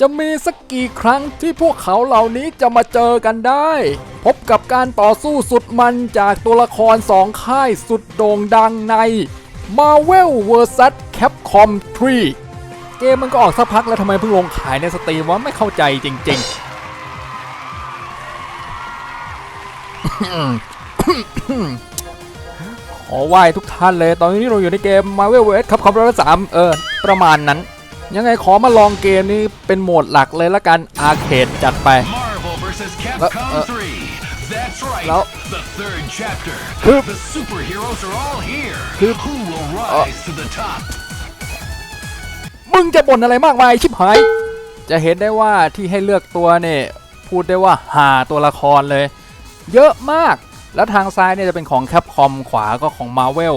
จะมีสักกี่ครั้งที่พวกเขาเหล่านี้จะมาเจอกันได้ พบกับการต่อสู้สุดมันจากตัวละครสองค่ายสุดโด่งดังใน Marvel vs Capcom 3 เกมมันก็ออกสักพักแล้วทำไมเพิ่งลงขายในสตรีมวะไม่เข้าใจจริงๆข อไหว้ทุกท่านเลย ตอนนี้เราอยู่ในเกม Marvel vs Capcom 3เออ ประมาณนั้น ยังไงขอมาลองเกมนี้เป็นโหมดหลักเลยละกันอาร์เคดจัดไป Marvel vs. Uh, Capcom uh. 3. That's right. No. The third chapter. Coop. The superheroes are all here. Coop. Who will rise to the top? มึงจะบ่นอะไรมากมายชิบหาย จะเห็นได้ว่าที่ให้เลือกตัวเนี่ย พูดได้ว่าหาตัวละครเลย เยอะมาก แล้วทางซ้ายเนี่ยจะเป็นของแคปคอมขวาก็ของ Marvel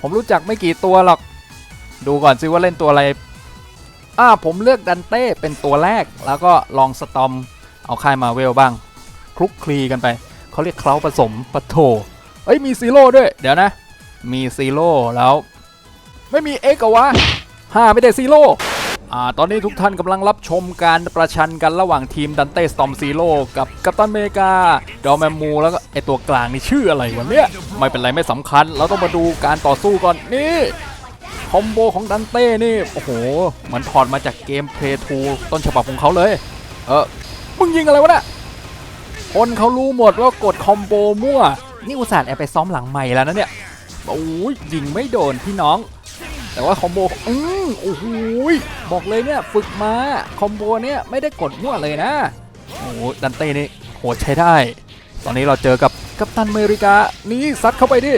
ผมรู้จักไม่กี่ตัวหรอก ดูก่อนซิว่าเล่นตัวอะไรอ่าผมเลือกดันเต้เป็นตัวแรก แล้วก็ลองสตอมเอาค่ายมาเวลบ้าง คลุกคลีกันไปเขาเรียกเคล้าผสมปะโถเอ้ยมีซีโร่ด้วย เดี๋ยวนะ มีซีโร่แล้ว ไม่มีเอ็กวะห้าไม่ได้ซีโร่ อ่าตอนนี้ทุกท่านกำลังรับชมการประชันกันระหว่างทีมดันเต้สตอมซีโร่กับกัปตันอเมริกา ดอมแมมมู แล้วก็ไอตัวกลางนี่ชื่ออะไรวะเนี่ย ไม่เป็นไรไม่สำคัญ เราต้องมาดูการต่อสู้ก่อนนี่ คอมโบของดันเต้นี่ โอ้โหเหมือนถอดมาจากเกม Play 2ต้นฉบับของเขาเลย เออมึงยิงอะไรวะเนี่ยคนเขารู้หมดว่ากดคอมโบมั่ว นี่อุตส่าห์แอบไปซ้อมหลังใหม่แล้วนะเนี่ยโอ้ยยิงไม่โดนพี่น้อง แต่ว่าคอมโบอืมโอ้โหยบอกเลยเนี่ยฝึกมาคอมโบเนี่ยไม่ได้กดมั่วเลยนะโอ้โหดันเต้นี่โหดใช้ได้ ตอนนี้เราเจอกับกัปตันอเมริกานี่ซัดเข้าไปดิ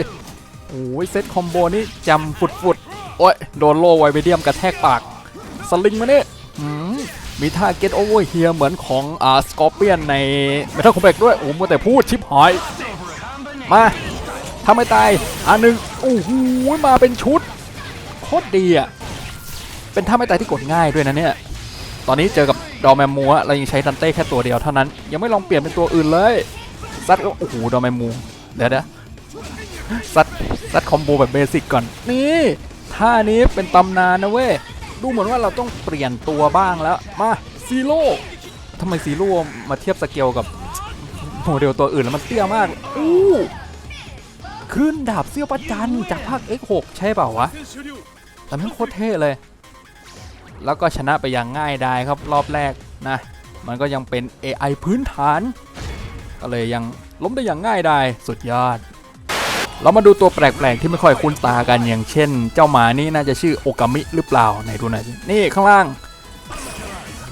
โอ้ยเซตคอมโบนี่จำฟุดฟุดโอ้ยโดนโลไวเบเดียมกระแทกปากสลิงมาเนี่ยมีท่า get over here เหมือนของอ่าสกอร์เปียนในเมทัลคอมแบกด้วยโอ้โหมัวแต่พูดชิบหาย มาทำไม่ตายอันหนึ่งโอ้โหมาเป็นชุด คตรดีอะ เป็นท่าไม่ตายที่กดง่ายด้วยนะเนี่ย ตอนนี้เจอกับดอมแมมมูอะเรายังใช้ดันเต้แค่ตัวเดียวเท่านั้น ยังไม่ลองเปลี่ยนเป็นตัวอื่นเลยซัดก็โอ้โหดอมแมมมูเดี๋ยวนะซัดซัดคอมโบแบบเบสิกก่อน นี่ท่านี้เป็นตำนานนะเว้ย ดูเหมือนว่าเราต้องเปลี่ยนตัวบ้างแล้ว มาซีโร่ทำไมซีโร่มาเทียบสเกลกับโมเดลตัวอื่นแล้วมันเตี้ยมาก อู้ขึ้นดาบเซี่ยวประจันจากภาค X6 ใช่เปล่าวะ แต่ไม่งโคตรเท่เลย แล้วก็ชนะไปอย่างง่ายดายครับรอบแรกนะ มันก็ยังเป็น AI พื้นฐาน ก็เลยยังล้มได้อย่างง่ายดายสุดยอด เรามาดูตัวแปลกๆที่ไม่ค่อยคุ้นตากันอย่างเช่น เจ้าหมานี่น่าจะชื่อโอกามิหรือเปล่าไหนดูหน่อยนี่ข้างล่าง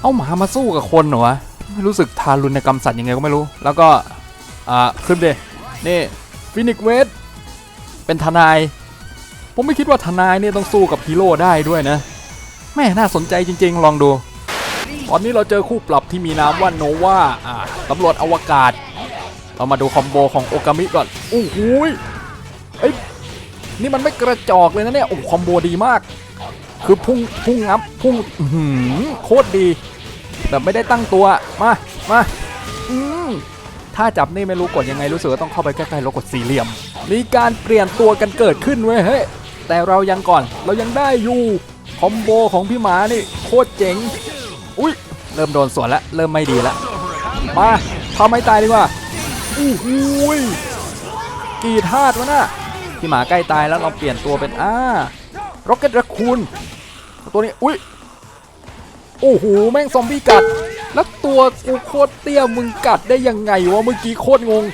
เอาหมามาสู้กับคนเหรอวะไม่รู้สึกทารุณกรรมสัตว์ยังไงก็ไม่รู้ แล้วก็อ่าขึ้นเดนี่ฟินิกเวสเป็นทนาย ผมไม่คิดว่าทนายเนี่ยต้องสู้กับฮีโร่ได้ด้วยนะ แม่น่าสนใจจริง ๆ ลองดู ตอนนี้เราเจอคู่ปรับที่มีนามว่าโนวาอ่าตำรวจอวกาศ เรามาดูคอมโบของโอกามิก่อนอู้หูยเอ้ยนี่มันไม่กระจอกเลยนะเนี่ยโอ้คอมโบดีมาก คือพุ่งพุ่งงับพุ่งหือโคตรดี แบบไม่ได้ตั้งตัวมามาอืมถ้าจับนี่ไม่รู้กดยังไงรู้สึกว่าต้องเข้าไปใกล้ๆแล้วกดสี่เหลี่ยม มีการเปลี่ยนตัวกันเกิดขึ้นเว้ยเฮ้ย แต่เรายังก่อนเรายังได้อยู่คอมโบของพี่หมานี่โคตรเจ๋งอุ้ยเริ่มโดนสวนแล้วเริ่มไม่ดีแล้วมาทำไม่ตายดีกว่าอู้หูยกี่ธาตุวะน่ะพี่หมาใกล้ตายแล้วเราเปลี่ยนตัวเป็นอ่าร็อกเก็ตระคูนตัวนี้อุ้ยโอ้โหแม่งซอมบี้กัด แล้วตัวกูโคตรเตี้ยมึงกัดได้ยังไงวะเมื่อกี้โคตรงง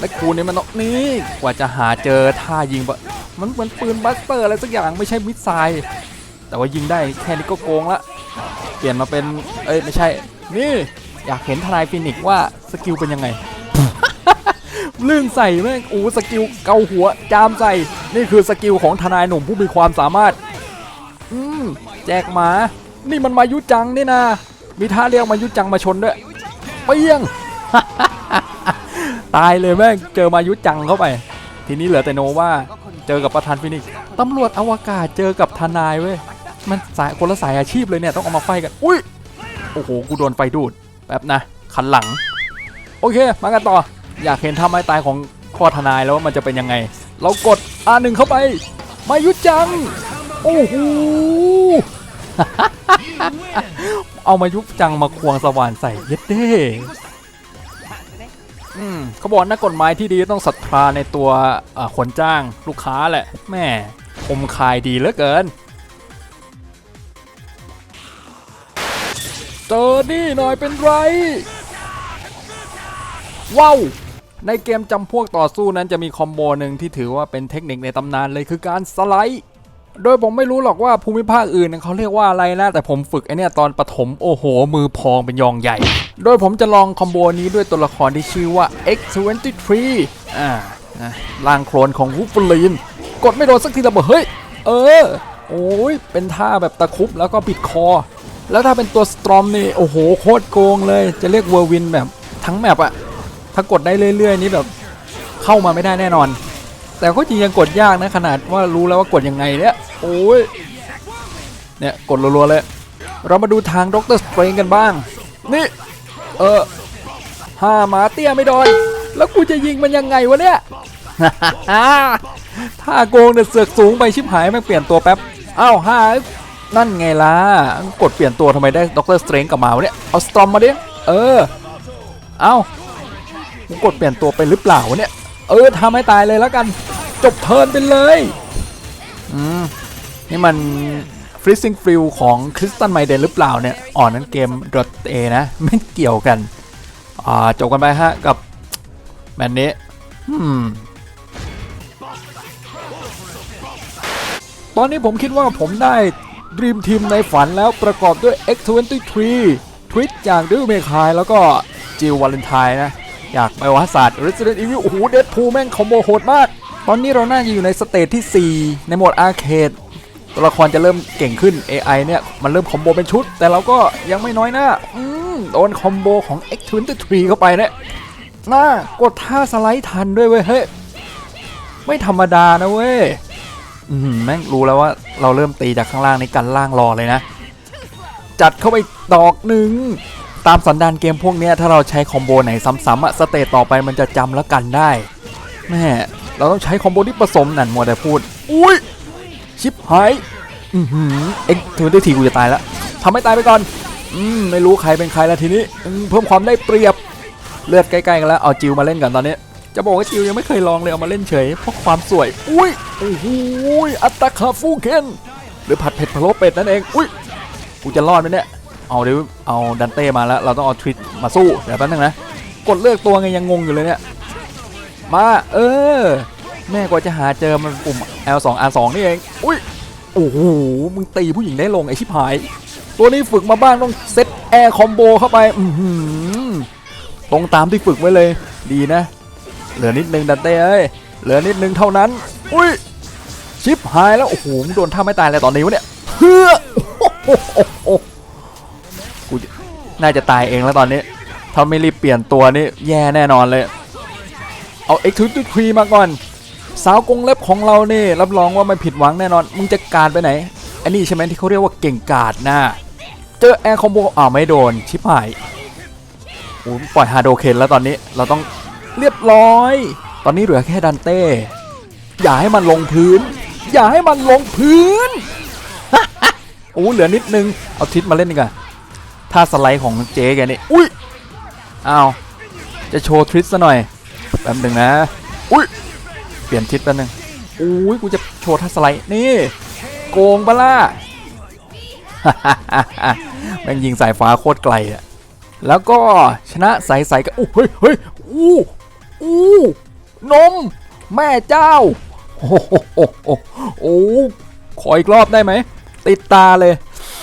และคูนี่มันต้องนี่กว่าจะหาเจอท่ายิงปะมันเหมือนปืนบัสเตอร์อะไรสักอย่างไม่ใช่มิสไซล์แต่ว่ายิงได้แค่นี้ก็โกงละเปลี่ยนมาเป็นเอ้ยไม่ใช่ นี่อยากเห็นทนายฟินิกว่าสกิลเป็นยังไงลื่นใส่แม่งโอ้สกิลเกาหัวจามใส่ นี่คือสกิลของทนายหนุ่มผู้มีความสามารถ อืมแจกหมา นี่มันมายุจังนี่นะมีท่าเรียกมายุจังมาชนด้วยเปี้ยง ตายเลยแม่งเจอมายุจังเข้าไป ทีนี้เหลือแต่โนว่าเจอกับประธานฟินิกตำรวจอวกาศเจอกับทนายเว้ยมันสายคนละสายอาชีพเลยเนี่ยต้องเอามาไฟกันอุ้ยโอ้โหกูโดนไฟดูดแป๊บนะคันหลัง โอเคมากันต่อ อยากเห็นท่าไม้ตายของพ่อทนายแล้วว่ามันจะเป็นยังไง เรากด R1 เข้าไป มายุจัง โอ้โหเอามายุจังมาควงสว่านใส่เย็ดเด้ อืมเขาบอกนักกฎหมายที่ดีต้องศรัทธาในตัวคนจ้างลูกค้าแหละแม่อมคายดีเหลือเกิน เจอนี่หน่อยเป็นไร ว้าว ในเกมจำพวกต่อสู้นั้นจะมีคอมโบหนึ่งที่ถือว่าเป็นเทคนิคในตำนานเลยคือการสไลด์ โดยผมไม่รู้หรอกว่าภูมิภาคอื่นนั้นเขาเรียกว่าอะไรนะ แต่ผมฝึกไอเนี่ยตอนปฐมโอ้โห มือพองเป็นยองใหญ่ โดยผมจะลองคอมโบนี้ด้วยตัวละครที่ชื่อว่า X23 อ่านะล่างโคลนของวูฟเฟอรีน กดไม่โดนสักทีระเบิดเฮ้ย เออ โอ้ย เป็นท่าแบบตะคุบแล้วก็ปิดคอ แล้วถ้าเป็นตัวสตรอมนี่ โอ้โห โคตรโกงเลย จะเรียกเวอร์วินแบบทั้งแมปอะถ้ากดได้เรื่อยๆ นี่แบบเข้ามาไม่ได้แน่นอน แต่ก็จริงยังกดยากนะขนาดว่ารู้แล้วว่ากดยังไงเนี่ย โอ้ย เนี่ย กดรัวๆเลย เรามาดูทางด็อกเตอร์สเตรนกันบ้าง นี่ เออห้าหมาเตี้ยไม่โดน แล้วกูจะยิงมันยังไงวะเนี่ยถ้าโกงเนี่ยเสือกสูงไปชิบหายแม่งเปลี่ยนตัวแป๊บอ้าวห้านั่นไงล่ะ กดเปลี่ยนตัวทำไมได้ด็อกเตอร์สเตรนกลับมาวะเนี่ย เอาสตรอมมาดิ เออ เอ้ากูกดเปลี่ยนตัวไปหรือเปล่าวะเนี่ย เออทำให้ตายเลยแล้วกัน จบเทิร์นไปเลย อืม นี่มัน Freezing f r e e ของ Crystal Maiden หรือเปล่าเนี่ยอ่อนนั้นเกม .a นะไม่เกี่ยวกันอ่าจบกันไปฮะกับแมนนี้ตอนนี้ผมคิดว่าผมได้ด e ีมทีมในฝันแล้วประกอบด้วย X23 ทวิตจากดื้อเมคายแล้วก็จิววาเลนไทน์นะ อยากไปวัศาสตร์ Resident Evil โอ้โหเดดพูแม่งคอมโบโหดมาก ตอนนี้เราน่าจะอยู่ในสเตจที่ 4 ในโหมดอาร์เคด ตัวละครจะเริ่มเก่งขึ้น AI เนี่ยมันเริ่มคอมโบเป็นชุด แต่เราก็ยังไม่น้อยหน้าอืมโดนคอมโบของ X23 เข้าไปเนี่ยน่ากดท่าสไลด์ทันด้วยเว้ยเฮ้ยไม่ธรรมดานะเว้ยอืมแม่งรู้แล้วว่าเราเริ่มตีจากข้างล่างในกันล่างรอเลยนะ จัดเข้าไปดอกหนึ่งตามสันดานเกมพวกนี้ถ้าเราใช้คอมโบไหนซ้ำๆอะสเตตต่อไปมันจะจำแล้วกันได้แม่เราต้องใช้คอมโบที่ผสมนั่นมัวแต่พูด อุ้ย ชิปหายอือหือเอ็กถือได้ทีกูจะตายแล้วทำให้ตายไปก่อน อืมไม่รู้ใครเป็นใครแล้วทีนี้เพิ่มความได้เปรียบเลือดใกล้ๆกันแล้วเอาจิวมาเล่นกันตอนนี้ จะบอกว่าจิวยังไม่เคยลองเลยเอามาเล่นเฉยเพราะความสวย อุ้ยโอ้โหอัตตาคาฟูเคนหรือผัดเผ็ดพะโล้เป็ดนั่นเองอุ้ยกูจะรอดไหมเนี่ยเอาเดี๋ยวเอาดันเต้มาแล้ว เราต้องเอาทวิตมาสู้เดี๋ยวแป๊บนึงนะกดเลือกตัวไงยังงงอยู่เลยเนี่ยมาเออ แม่กว่าจะหาเจอมันปุ่ม L2 R2 นี่เอง อุ้ย โอ้โห มึงตีผู้หญิงได้ลงไอชิบหาย ตัวนี้ฝึกมาบ้างต้องเซตแอร์คอมโบเข้าไป อือหือตรงตามที่ฝึกไว้เลย ดีนะ เหลือนิดนึงดันเต้เอ้ย เหลือนิดนึงเท่านั้น อุ้ย ชิปหายแล้ว โอ้โห มึงโดนท่าไม่ตายเลยตอนนี้วะเนี่ยเพื่อโอ้โหกูจะน่าจะตายเองแล้วตอนนี้ ถ้าไม่รีบเปลี่ยนตัวนี่แย่แน่นอนเลย เอา X 2 3มาก่อน สาวกงเล็บของเราเนี่รับรองว่าไม่ผิดหวังแน่นอน มึงจะการไปไหนอันนี้ใช่ไหมที่เขาเรียกว่าเก่งกาดนะเจอแอร์คอมโบอ้าวไม่โดน ชิบหายโอ้ยปล่อยฮาโดเคนแล้วตอนนี้เราต้องเรียบร้อย ตอนนี้เหลือแค่ดันเต้ อย่าให้มันลงพื้น อย่าให้มันลงพื้นโอ้เหลือนิดนึง เอาทิศมาเล่นดีกว่าท่าสไลด์ของเจ๊แกนี่อุ้ยอ้าวจะโชว์ทริสซะหน่อยแป๊บหนึ่งนะอุ้ย เปลี่ยนทิศแป๊บหนึงอุ้ยกูจะโชว์ท่าสไลด์นี่โกงปะล่ะแม่งยิงสายฟ้าโคตรไกลอะแล้วก็ชนะใสๆกันอู้เฮ้ยเฮ้ยอู้อู้นม แม่เจ้าโอ้โหโอ้โหโอ้โหขออีกรอบได้ไหม ติดตาเลย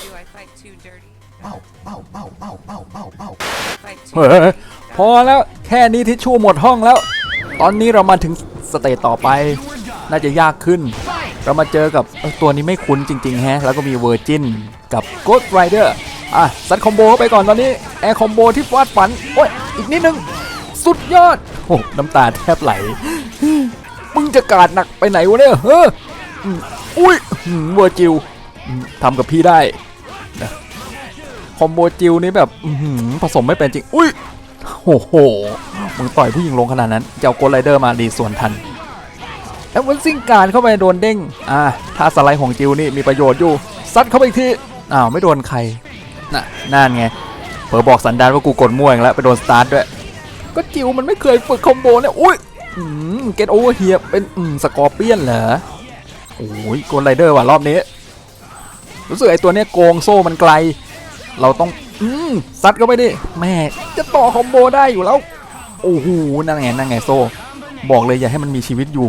Do I fight too dirty? Bow, bow, bow, bow, bow, bow, bow. Fight too เฮ้ย dirty? พอแล้วแค่นี้ทิชชู่หมดห้องแล้ว ตอนนี้เรามาถึง สเตจต่อไป น่าจะยากขึ้น เรามาเจอกับตัวนี้ไม่คุ้นจริงๆแฮะ แล้วก็มีเวอร์จินกับ Ghost Rider อะซัดคอมโบเข้าไปก่อนตอนนี้ แอร์คอมโบที่ฟาดฝัน โอ้ย อีกนิดนึง สุดยอด โอ้น้ำตาแทบไหล มึงจะกาดหนักไปไหนวะเนี่ยเฮ้ออุ้ยเวอร์จิวทำกับพี่ได้คอมโบจิวนี้แบบผสมไม่เป็นจริง อุ้ย โอ้โห มึงต่อยผู้หญิงลงขนาดนั้น เจะเอาโกลไรเดอร์มาดีส่วนทันแล้วมันซิ่งการเข้าไปโดนเด้ง อ่า ถ้าสไลด์ของจิวนี่มีประโยชน์อยู่ ซัดเข้าไปอีกที อ้าว ไม่โดนใคร น่ะ นั่นไงเผลอบอกสันดานว่ากูกดม่วงแล้วไปโดนสตาร์ทด้วย ก็จิวมันไม่เคยฝึกคอมโบเนี่ย อุ้ยอืมเกตโอเวอร์เฮียเป็นอืมสกอร์เปียนเหรอ โอ้ยโกนไรเดอร์ว่ะรอบนี้ รู้สึกไอตัวเนี้ยโกงโซ่มันไกล เราต้อง อืมซัดก็ไม่ได้แม่จะต่อคอมโบได้อยู่แล้ว โอ้โหนั่นไงนั่นไงโซ บอกเลยอย่าให้มันมีชีวิตอยู่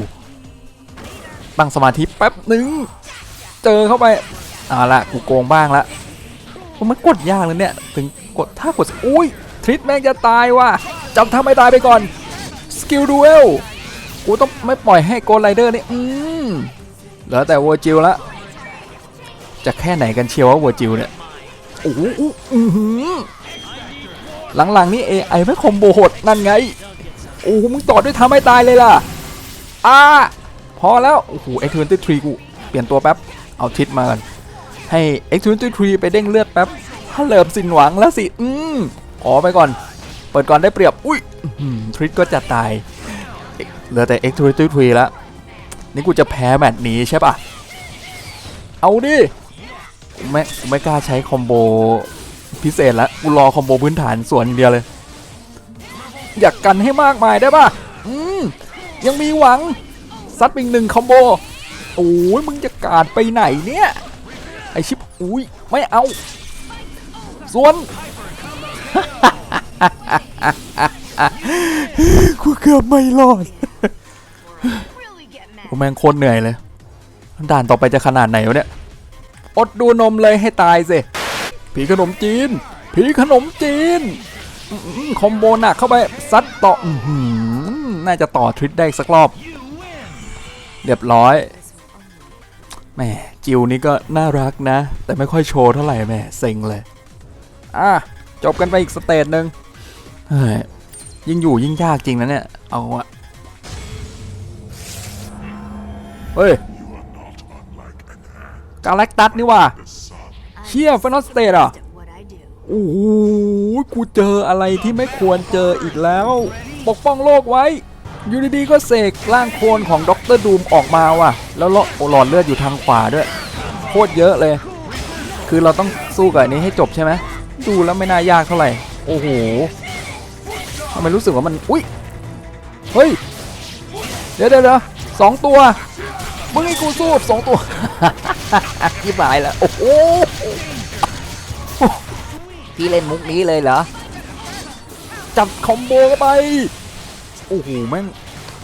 ตั้งสมาธิแป๊บหนึ่งเจอเข้าไปเอาละกูโกงบ้างละมันกดยากเลยเนี่ย ถึงกดถ้ากดอุ้ยทริตแม่งจะตายว่ะจำทำไม่ตายไปก่อนสกิลดูเอลกูต้องไม่ปล่อยให้โกลไรเดอร์นี่อืมเหลือแต่วัวจิวละจะแค่ไหนกันเชียวว่าวัวจิวเนี่ย โอ้โหหลังๆนี่ AI ไม่คอมโบโหดนั่นไง โอ้โหมึงต่อด้วยทำให้ตายเลยล่ะอ่าพอแล้ว โอ้โห X23 กูเปลี่ยนตัวแป๊บ เอาทิศมากันให้ X23 ไปเด้งเลือดแป๊บถ้าเริ่มสิ้นหวังแล้วสิ อืมขอไปก่อน เปิดก่อนได้เปรียบ อุ้ยทริตก็จะตายเหลือแต่ X23 แล้วนี่กูจะแพ้แมตช์นี้ใช่ปะเอาดิ ไม่ไม่กล้าใช้คอมโบพิเศษล้วกูรอคอมโบพื้นฐานส่วนอย่างเดียวเลย อยากกันให้มากมายได้ป่ะ อืม ยังมีหวัง ซัดไปอีกหนึ่งคอมโบ โอ้ยมึงจะกาดไปไหนเนี่ย ไอชิปอุ้ยไม่เอา ส่วนกูเกือบไม่รอดกูแม่งโคตรเหนื่อยเลย ด่านต่อไปจะขนาดไหนวะเนี่ย อดดูนมเลยให้ตายสิผีขนมจีน ผีขนมจีนคอมโบหนักเข้าไปซัดต่อน่าจะต่อทริตได้สักรอบ เรียบร้อยแหมจิวนี่ก็น่ารักนะ แต่ไม่ค่อยโชว์เท่าไหร่แหมเซ็งเลยอะจบกันไปอีกสเตจหนึ่งเฮ้ยยิ่งอยู่ยิ่งยากจริงนะเนี่ย เอาอะเฮ้ย กาแล็กตัสนี่ว่ะเชี่ยฟนอสเตดอะโอ้โหกูเจออะไรที่ไม่ควรเจออีกแล้ว ปกป้องโลกไว้ อยู่ดีๆก็เสกร่างโคลนของด็อกเตอร์ดูมออกมาว่ะ แล้วหลอโอ้หลอดเลือดอยู่ทางขวาด้วย โคตรเยอะเลย คือเราต้องสู้กับอันนี้ให้จบใช่ไหมดูแล้วไม่น่ายากเท่าไหร่ โอ้โหทำไมรู้สึกว่ามัน อุ้ย เฮ้ย เดี๋ยวเดี๋ยวเดี๋ยวสองตัว มึงให้กูสู้สองตัวยี่บายแล้ว โอ้โหพี่เล่นมุกนี้เลยเหรอ จับคอมโบเข้าไป โอ้โห แม่ง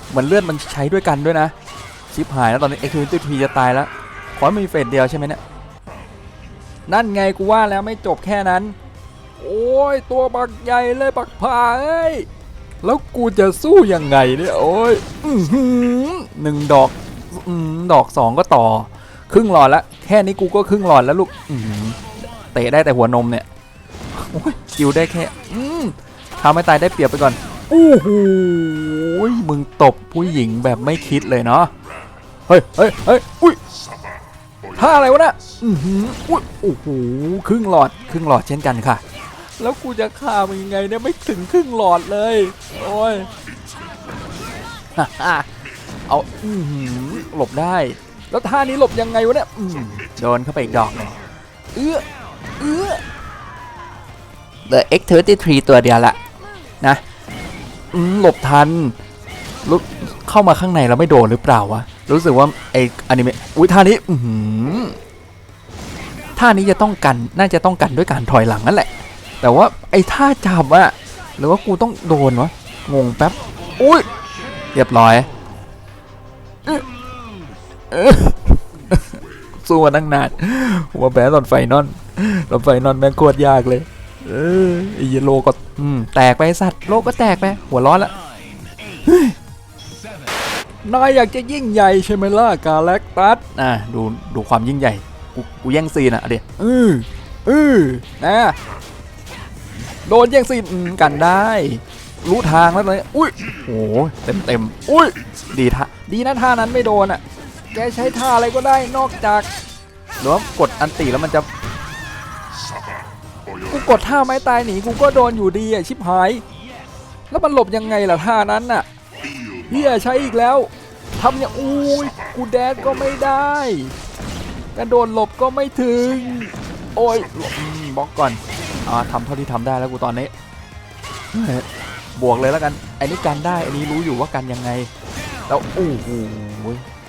เหมือนเลือดมันใช้ด้วยกันด้วยนะ ชิปหายแล้วตอนนี้เอ็กซ์คิวทีจะตายแล้ว ขอมีเฟสเดียวใช่ไหมเนี่ย นั่นไงกูว่าแล้วไม่จบแค่นั้น โอ้ย ตัวบักใหญ่เลยบักผาเอ้ยแล้วกูจะสู้ยังไงเนี่ย โอ้ยอหนึ่งดอก อืมดอกสองก็ต่อ ครึ่งหลอดแล้วแค่นี้กูก็ครึ่งหลอดแล้วลูกอืมเตะได้แต่หัวนมเนี่ยกิวได้แค่อืมทำให้ตายได้เปรียบไปก่อนโอู้หูยมึงตบผู้หญิงแบบไม่คิดเลยเนาะเฮ้ยเฮ้ยเฮ้ยอุ้ยท่าอะไรวะเนี่ยอือหืออุ้ยโอ้โหครึ่งหลอดครึ่งหลอดเช่นกันค่ะ แล้วกูจะฆ่ามึงยังไงเนี่ยไม่ถึงครึ่งหลอดเลยโอ้ย เอาอืหลบได้ แล้วท่านี้หลบยังไงวะเนี่ยอืมโดนเข้าไปอีกดอกหนึงเอื้อเอื้อเหลือ X33 ตัวเดียวละนะอืมหลบทันลุเข้ามาข้างในแล้วไม่โดนหรือเปล่าวะ รู้สึกว่าไออนิเมะอุ้ยท่านี้อืท่านี้จะต้องกันน่าจะต้องกันด้วยการถอยหลังนั่นแหละ แต่ว่าไอท่าจับอะหรือว่ากูต้องโดนวะงงแป๊บอุ้ยเรียบร้อย สู้มาตั้งนานว่าแพ้ตอนไฟนอนตอนไฟนอนแม่งโคตรยากเลย เออไอ้โลก็แตกไปสัตว์ โลก็แตกไป หัวร้อนละนายอยากจะยิ่งใหญ่ใช่ไหมล่ะกาแล็กตัสอะดูดูความยิ่งใหญ่ กูกูแย่งซีนอะเดี๋ยวอืออือนะโดนแย่งซีนกันได้ รู้ทางแล้วเลยอุ้ยโอ้เต็มเต็มๆอุ้ยดีท่าดีนะท่านั้นไม่โดนอะแกใช้ท่าอะไรก็ได้นอกจากหรือว่ากดอันตีแล้วมันจะกูกดท่าไม้ตายหนีกูก็โดนอยู่ดีอะชิบหาย แล้วมันหลบยังไงล่ะท่านั้นน่ะเฮียใช้อีกแล้วทำอย่างอุ้ยกูแดดก็ไม่ได้กระโดดหลบก็ไม่ถึง โอ้ยอืมบล็อกก่อนอ่าทำเท่าที่ทำได้แล้วกูตอนนี้เฮ้ย บวกเลยแล้วกันไอ้นี่กันได้ไอ้นี้รู้อยู่ว่ากันยังไงแล้วโอ้โห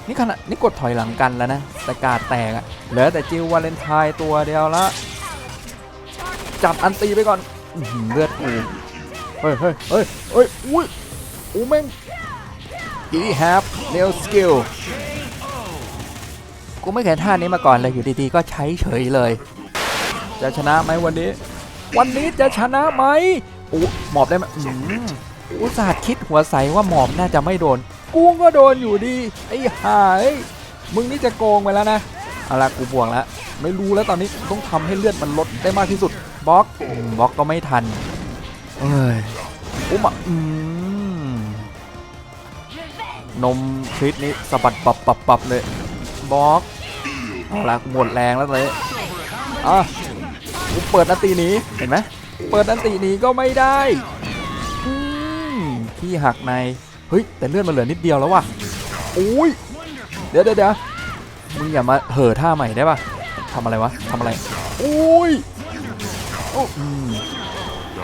นี่ขนาดนี่กดถอยหลังกันแล้วนะแต่กาดแตกอะเหลือแต่จิววาเลนไทน์ตัวเดียวละจับอันตีไปก่อนเลือดกูเฮ้ยเฮ้ยเฮ้ยเฮ้ยอุ้ยอู้แม่ง he have no skill กูไม่เคยท่านี้มาก่อนเลยอยู่ดีๆก็ใช้เฉยเลย จะชนะไหมวันนี้ วันนี้จะชนะไหม อู้หมอบได้ไหมอืมอุตส่าห์คิดหัวใสว่าหมอบน่าจะไม่โดน กูก็โดนอยู่ดี ไอ้ห่าเอ้ยมึงนี่จะโกงไปแล้วนะ เอาละกูบวกแล้ว ไม่รู้แล้วตอนนี้ต้องทำให้เลือดมันลดได้มากที่สุดบล็อกอืมบล็อกก็ไม่ทันเอ้ยอุ้มอะอืมนมคริสนี้สะบัดปับปับปับเลยบล็อกเอาละหมดแรงแล้วเลยอะกูเปิดอันตีหนีเห็นไหม เปิดอันตีหนีก็ไม่ได้อืมพี่หักใน เฮ้ย แต่เลือดมันเหลือนิดเดียวแล้วว่ะโอ้ยเดี๋ยวเดี๋ยวเดี๋ยวมึงอย่ามาเห่อท่าใหม่ได้ป่ะทำอะไรวะทำอะไรโอ้ย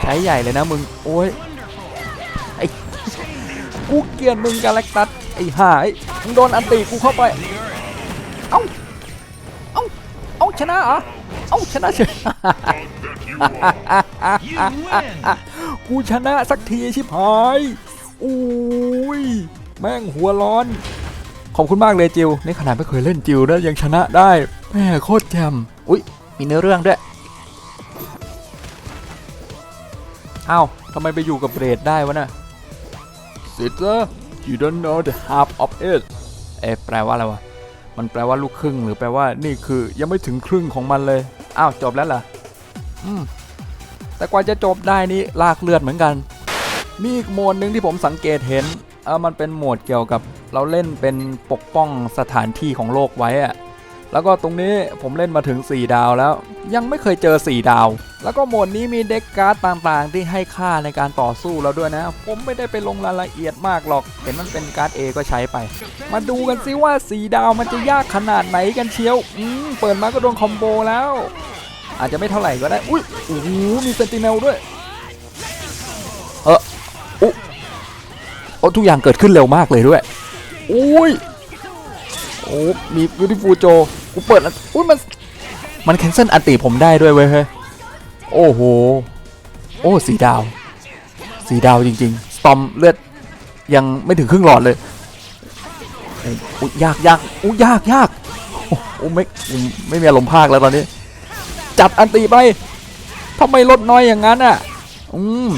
ใช้ใหญ่เลยนะมึง โอ้ยไอ้กูเกลียดมึงกาแล็กตัสไอ้หาไอ้มึงโดนอันตีกูเข้าไป เอ้า เอ้า เอ้าชนะเหรอ เอ้าชนะเฉย กูชนะสักทีชิบหายอุ้ยแม่งหัวร้อน ขอบคุณมากเลยจิวนี่ขนาดไม่เคยเล่นจิวนะยังชนะได้แม่โคตรแจ่มอุ้ยมีเนื้อเรื่องด้วยอ้าวทำไมไปอยู่กับเรดได้วะน่ะ Sister you don't know the half of it เอ๊ะแปลว่าอะไรวะ มันแปลว่าลูกครึ่งหรือแปลว่านี่คือยังไม่ถึงครึ่งของมันเลย อ้าวจบแล้วเหรออืมแต่กว่าจะจบได้นี่ลากเลือดเหมือนกัน มีอีกโหมดหนึ่งที่ผมสังเกตเห็นเออมันเป็นโหมดเกี่ยวกับ เราเล่นเป็นปกป้องสถานที่ของโลกไว้อะ แล้วก็ตรงนี้ผมเล่นมาถึง 4 ดาวแล้ว ยังไม่เคยเจอ 4 ดาว แล้วก็โหมดนี้มีเด็กการ์ดต่างๆ ที่ให้ค่าในการต่อสู้แล้วด้วยนะ ผมไม่ได้ไปลงรายละเอียดมากหรอก เห็นมันเป็นการ์ด A ก็ใช้ไป มาดูกันซิว่า 4 ดาวมันจะยากขนาดไหนกันเชียว อืม เปิดมาก็โดนคอมโบแล้ว อาจจะไม่เท่าไหร่ก็ได้ อุ้ยโอ้โหมีเซนติเนลด้วย เอออุ๊โอ้ทุกอย่างเกิดขึ้นเร็วมากเลยด้วย อุ้ยโอ้มีบิวตี้ฟูโจ กูเปิดอุ้ยมันมันแคนเซิลอันติผมได้ด้วยเว้ยเฮ้ยโอ้โหโอ้สีดาว สีดาวจริงๆสตอมเลือดยังไม่ถึงครึ่งหลอดเลยอ้อุ๊ยยากยากอู้ยยากยากโอ้ไม่ไม่มีอารมณ์ภาคแล้วตอนนี้ จัดอันตีไปทำไมลดน้อยอย่างนั้นอะอืม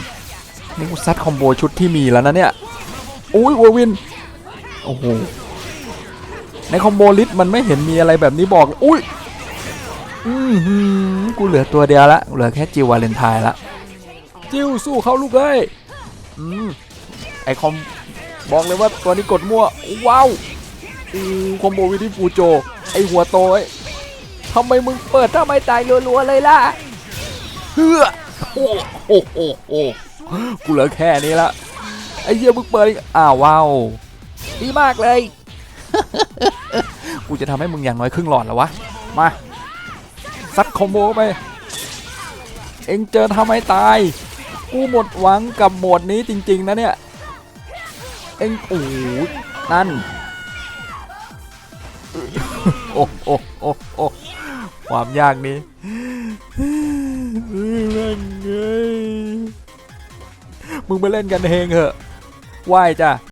นี่กูซัดคอมโบชุดที่มีแล้วนะเนี่ยอุ้ยวอร์วินโอ้โห ในคอมโบลิสมันไม่เห็นมีอะไรแบบนี้บอก อุ้ยอือหือกูเหลือตัวเดียวละ เหลือแค่จิววาเลนไทน์ละ จิวสู้เขาลูกเอ้ยอืมไอคอมบอกเลยว่าตัวนี้กดมั่ว ว้าวอูคอมโบวิธีฟูโจ ไอหัวโตไอทำไมมึงเปิดทำไมตายรัวๆเลยล่ะ เฮือโอ้โอ้โอ้โอ้กูเหลือแค่นี้ละ ไอเหี้ยมึงเปิดอ้าวว้าวดีมากเลย กูจะทำให้มึงอย่างน้อยครึ่งหลอดแล้ววะ มาซัดคอมโบไป เอ็งเจอทำให้ตาย กูหมดหวังกับโหมดนี้จริง ๆ นะเนี่ย เอ็งโอ้นั่น โอ้โอ้โอ้โอ้ความยากนี้เฮ้ยแม่งเอ้ยมึงไปเล่นกันเองเหอะไหวจ้ะ